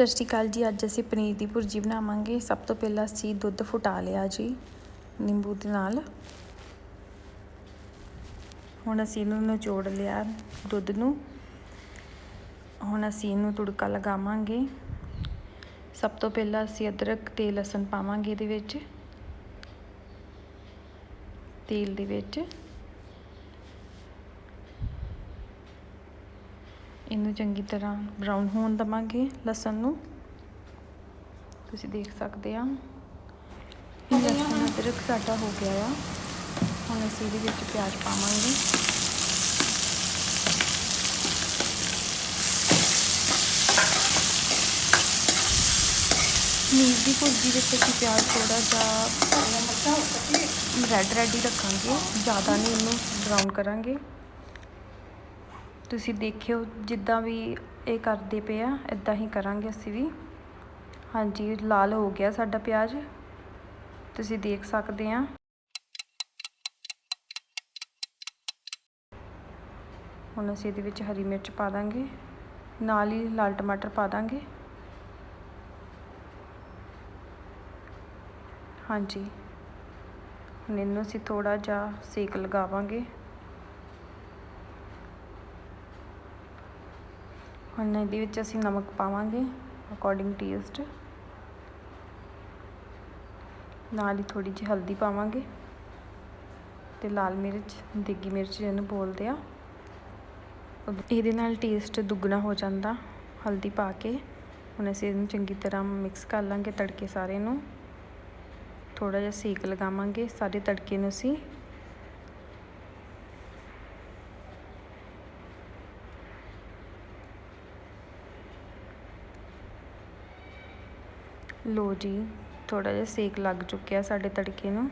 ਸਤਿ ਸ਼੍ਰੀ ਅਕਾਲ ਜੀ। ਅੱਜ ਅਸੀਂ ਪਨੀਰ ਦੀ ਭੁਰਜੀ ਬਣਾਵਾਂਗੇ। ਸਭ ਤੋਂ ਪਹਿਲਾਂ ਅਸੀਂ ਦੁੱਧ ਫੁਟਾ ਲਿਆ ਜੀ, ਨਿੰਬੂ ਦੇ ਨਾਲ। ਹੁਣ ਅਸੀਂ ਇਹਨੂੰ ਨਿਚੋੜ ਲਿਆ ਦੁੱਧ ਨੂੰ। ਹੁਣ ਅਸੀਂ ਇਹਨੂੰ ਤੁੜਕਾ ਲਗਾਵਾਂਗੇ। ਸਭ ਤੋਂ ਪਹਿਲਾਂ ਅਸੀਂ ਅਦਰਕ ਤੇ ਲਸਣ ਪਾਵਾਂਗੇ ਇਹਦੇ ਵਿੱਚ। ਤੇਲ ਦੇ ਵਿੱਚ। ਇਹਨੂੰ ਚੰਗੀ ਤਰ੍ਹਾਂ ਬਰਾਊਨ ਹੋਣ ਦਵਾਂਗੇ ਲਸਣ ਨੂੰ। ਤੁਸੀਂ ਦੇਖ ਸਕਦੇ ਆ। ਲਸਣ ਅਦਰਕ ਸਾਡਾ ਹੋ ਗਿਆ ਆ। ਹੁਣ ਅਸੀਂ ਇਹਦੇ ਵਿੱਚ ਪਿਆਜ਼ ਪਾਵਾਂਗੇ। ਪਨੀਰ ਦੀ ਭੁਰਜੀ ਵਿੱਚ ਅਸੀਂ ਪਿਆਜ਼ ਥੋੜਾ ਜਿਹਾ ਰੈਡ ਰੈਡ ਹੀ ਰੱਖਾਂਗੇ। ਜ਼ਿਆਦਾ ਨਹੀਂ ਇਹਨੂੰ ਬਰਾਊਨ ਕਰਾਂਗੇ। ਤੁਸੀਂ ਦੇਖਿਓ, ਜਿੱਦਾਂ ਵੀ ਇਹ ਕਰਦੇ ਪਏ ਆ ਇਦਾਂ ਹੀ ਕਰਾਂਗੇ ਅਸੀਂ ਵੀ। ਹਾਂਜੀ, ਲਾਲ ਹੋ ਗਿਆ ਸਾਡਾ ਪਿਆਜ਼। ਤੁਸੀਂ ਦੇਖ ਸਕਦੇ ਆ। ਹੁਣ ਅਸੀਂ ਇਹਦੇ ਵਿੱਚ ਹਰੀ ਮਿਰਚ ਪਾ ਦਾਂਗੇ। ਨਾਲ ਹੀ ਲਾਲ ਟਮਾਟਰ ਪਾ ਦਾਂਗੇ। ਹਾਂਜੀ। ਹੁਣ ਇਹਨੂੰ ਅਸੀਂ ਥੋੜਾ ਜਿਹਾ ਸੇਕ ਲਗਾਵਾਂਗੇ। ਹੁਣ ਇਹਦੇ ਵਿੱਚ ਅਸੀਂ ਨਮਕ ਪਾਵਾਂਗੇ ਅਕੋਰਡਿੰਗ ਟੇਸਟ ਨਾਲ ਹੀ ਥੋੜੀ ਜਿਹੀ ਹਲਦੀ ਪਾਵਾਂਗੇ। ਤੇ ਲਾਲ ਮਿਰਚ, ਦੇਗੀ ਮਿਰਚ ਜਿਹਨੂੰ ਬੋਲਦੇ ਆ। ਇਹਦੇ ਨਾਲ ਟੇਸਟ ਦੁੱਗਣਾ ਹੋ ਜਾਂਦਾ, ਹਲਦੀ ਪਾ ਕੇ। ਹੁਣ ਅਸੀਂ ਇਹਨੂੰ ਚੰਗੀ ਤਰ੍ਹਾਂ ਮਿਕਸ ਕਰ ਲਾਂਗੇ ਤੜਕੇ ਸਾਰੇ ਨੂੰ। ਥੋੜਾ ਜਿਹਾ ਸੇਕ ਲਗਾਵਾਂਗੇ, ਸਾਰੇ ਤੜਕੇ ਨੂੰ ਅਸੀਂ। ਲੋ ਜੀ ਥੋੜਾ ਜਿਹਾ ਸੇਕ ਲੱਗ ਚੁੱਕਿਆ ਸਾਡੇ ਤੜਕੇ ਨੂੰ।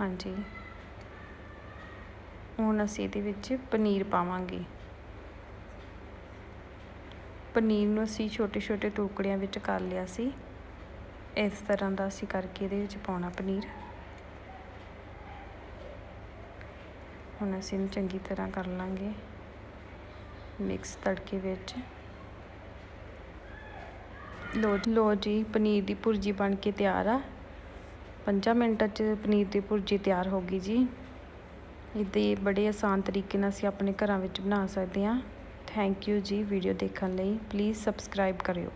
ਹਾਂਜੀ। ਹੁਣ ਅਸੀਂ ਇਹਦੇ ਵਿੱਚ ਪਨੀਰ ਪਾਵਾਂਗੇ। ਪਨੀਰ ਨੂੰ ਅਸੀਂ ਛੋਟੇ ਛੋਟੇ ਟੁਕੜਿਆਂ ਵਿੱਚ ਕਰ ਲਿਆ ਸੀ। ਇਸ ਤਰ੍ਹਾਂ ਦਾ ਅਸੀਂ ਕਰਕੇ ਇਹਦੇ ਵਿੱਚ ਪਾਉਣਾ ਪਨੀਰ। ਹੁਣ ਅਸੀਂ ਇਹਨੂੰ ਚੰਗੀ ਤਰ੍ਹਾਂ ਕਰ ਲਾਂਗੇ। ਮਿਕਸ ਤੜਕੇ ਵਿੱਚ। ਲੋ ਲੋ ਜੀ, ਪਨੀਰ ਦੀ ਭੁਰਜੀ ਬਣ ਕੇ ਤਿਆਰ ਆ। 5 ਮਿੰਟਾਂ 'ਚ ਪਨੀਰ ਦੀ ਭੁਰਜੀ ਤਿਆਰ ਹੋ ਗਈ ਜੀ। ਇਹਦੇ ਬੜੇ ਆਸਾਨ ਤਰੀਕੇ ਨਾਲ ਅਸੀਂ ਆਪਣੇ ਘਰਾਂ ਵਿੱਚ ਬਣਾ ਸਕਦੇ ਹਾਂ। ਥੈਂਕ ਯੂ ਜੀ ਵੀਡੀਓ ਦੇਖਣ ਲਈ। ਪਲੀਜ਼ ਸਬਸਕ੍ਰਾਈਬ ਕਰਿਓ।